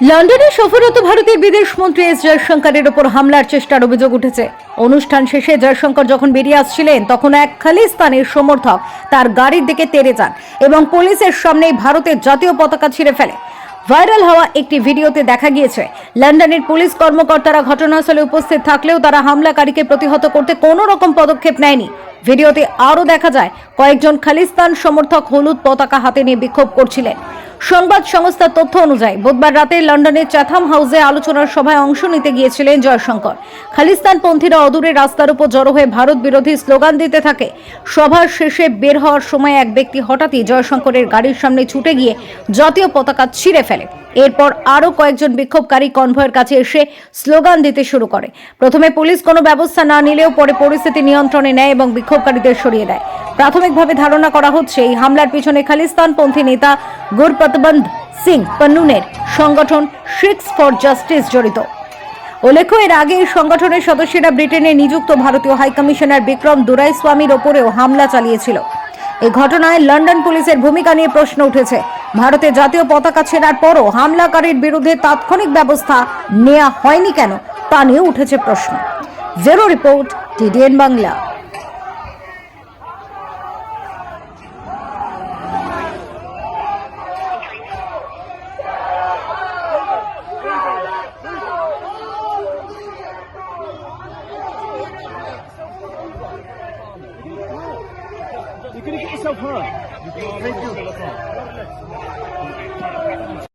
লন্ডনে সফররত ভারতের বিদেশ মন্ত্রী এস জয়শঙ্করের ওপর হামলার চেষ্টার অভিযোগ উঠেছে। অনুষ্ঠান শেষে জয়শঙ্কর যখন বেরিয়ে আসছিলেন, তখন এক খালিস্তানের সমর্থক তার গাড়ির দিকে তেড়ে যান এবং পুলিশের সামনেই ভারতের জাতীয় পতাকা ছিঁড়ে ফেলে। ভাইরাল হওয়া একটি ভিডিওতে দেখা গিয়েছে, লন্ডনের পুলিশ কর্মকর্তারা ঘটনাস্থলে উপস্থিত থাকলেও তারা হামলাকারীকে প্রতিহত করতে কোনো রকম পদক্ষেপ নেয়নি। ভিডিওতে আরও দেখা যায়, কয়েকজন খালিস্তান সমর্থক হলুদ পতাকা হাতে নিয়ে বিক্ষোভ করছিলেন। সংবাদ সংস্থার তথ্য অনুযায়ী, বুধবার রাতে লন্ডনের চ্যাথাম হাউসে আলোচনার সভায় অংশ নিতে গিয়েছিলেন জয়শঙ্কর। খালিস্তানপন্থীরা অদূরে রাস্তার উপর জড়ো হয়ে ভারত বিরোধী স্লোগান দিতে থাকে। সভার শেষে বের হওয়ার সময় এক ব্যক্তি হঠাৎই জয়শঙ্করের গাড়ির সামনে ছুটে গিয়ে জাতীয় পতাকা ছিঁড়ে ফেলে। এরপর আরও কয়েকজন বিক্ষোভকারী কনভয়ের কাছে এসে স্লোগান দিতে শুরু করে। প্রথমে পুলিশ কোনো ব্যবস্থা না নিলেও পরে পরিস্থিতি নিয়ন্ত্রণে নেয় এবং বিক্ষোভকারীদের সরিয়ে দেয়। প্রাথমিকভাবে ধারণা করা হচ্ছে এই হামলার পিছনে খালিস্তানপন্থী নেতা গুরপতবন্দ সিং পন্নুনের সংগঠন শিক্স ফর জাস্টিস জড়িত। উল্লেখ্য, এর আগে এই সংগঠনের সদস্যরা ব্রিটেনে নিযুক্ত ভারতীয় হাইকমিশনার বিক্রম দুরাইস্বামীর ওপরেও হামলা চালিয়েছিল। এই ঘটনায় লন্ডন পুলিশের ভূমিকা নিয়ে প্রশ্ন উঠেছে। ভারতে জাতীয় পতাকা ছেড়ার পরও হামলাকারীর বিরুদ্ধে তাৎক্ষণিক ব্যবস্থা নেওয়া হয়নি কেন, তা নিয়ে উঠেছে প্রশ্ন। Zero report, TDN Bangla. You're gonna get yourself hurt. Thank you.